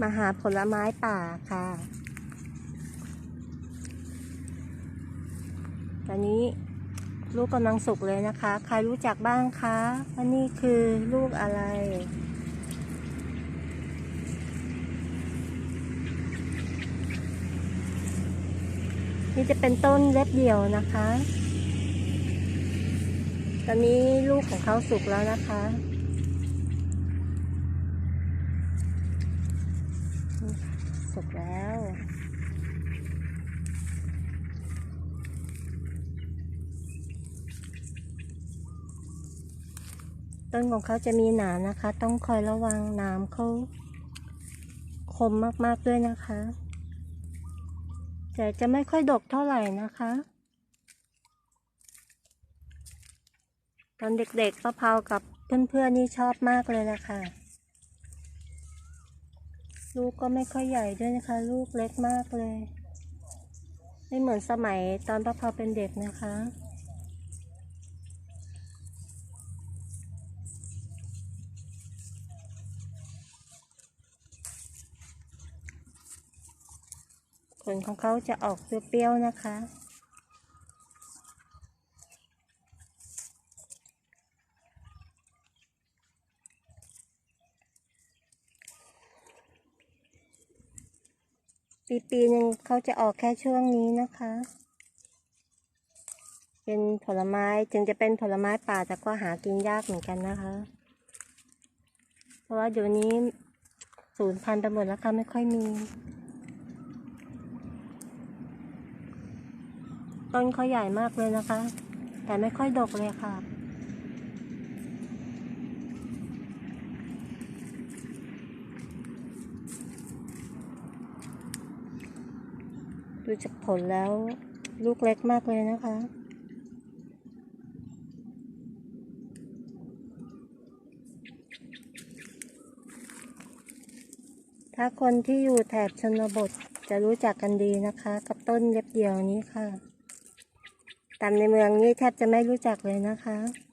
มาหาผลไม้ป่าค่ะ ตอนนี้ลูกกำลังสุกเลยนะคะ ใครรู้จักบ้างคะว่านี่คือลูกอะไร นี่จะเป็นต้นเล็บเดี่ยวนะคะ ตอนนี้ลูกของเขาสุกแล้วนะคะ สุกแล้วต้นของเขาจะมีหนามนะคะ ต้องคอยระวังหนามเขาคมมากๆด้วยนะคะ แต่จะไม่ค่อยดกเท่าไหร่นะคะ ตอนเด็กๆป้าเผากับเพื่อนๆนี่ชอบมากเลยนะคะ ลูกก็ไม่ค่อยใหญ่ด้วยนะคะ ลูกเล็กมากเลย ไม่เหมือนสมัยตอนป้าเผาเป็นเด็กนะคะผลของเขาจะออกเปรี้ยวๆนะคะ ปีปีหนึ่งเขาจะออกแค่ช่วงนี้นะคะ เป็นผลไม้ถึงจะเป็นผลไม้ป่าแต่ก็หากินยากเหมือนกันนะคะ เพราะว่าเดี๋ยวนี้สูญพันธุ์ไปหมดแล้วค่ะไม่ค่อยมี ต้นเขาใหญ่มากเลยนะคะ แต่ไม่ค่อยดกเลยค่ะ ดูจากผลแล้วลูกเล็กมากเลยนะคะ ถ้าคนที่อยู่แถบชนบทจะรู้จักกันดีนะคะ กับต้นเล็บเดียวนี้ค่ะ ตามในเมืองนี้แทบจะไม่รู้จักเลยนะคะ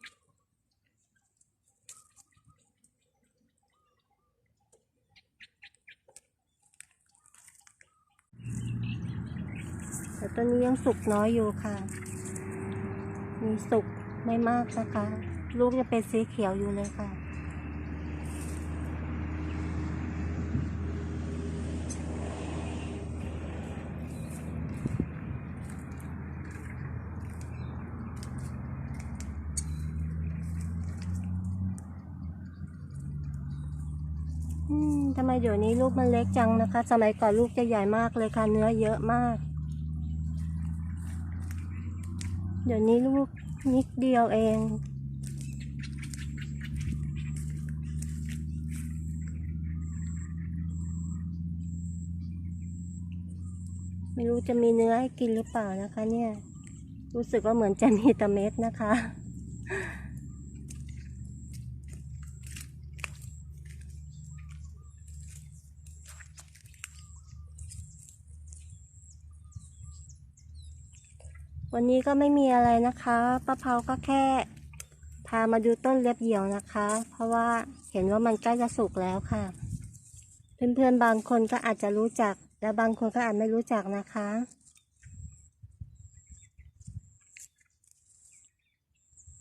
แต่ต้นนี้ยังสุกน้อยอยู่ค่ะ มีสุกไม่มากนะคะ ลูกจะเป็นสีเขียวอยู่เลยค่ะอืมทำไมเดี๋ยวนี้ลูกมันเล็กจังนะคะ สมัยก่อนลูกจะใหญ่มากเลยค่ะ เนื้อเยอะมาก เดี๋ยวนี้ลูกนิดเดียวเอง ไม่รู้จะมีเนื้อให้กินหรือเปล่านะคะเนี่ย รู้สึกว่าเหมือนจะมีแต่เม็ดนะคะ วันนี้ก็ไม่มีอะไรนะคะป้าเผาก็แค่ พามาดูต้นเล็บเหี่ยวนะคะ เพราะว่าเห็นว่ามันใกล้จะสุกแล้วค่ะ เพื่อนๆบางคนก็อาจจะรู้จัก และบางคนก็อาจไม่รู้จักนะคะ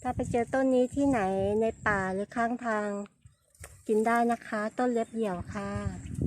ถ้าไปเจอต้นนี้ที่ไหนในป่าหรือข้างทาง กินได้นะคะ ต้นเล็บเหี่ยวค่ะ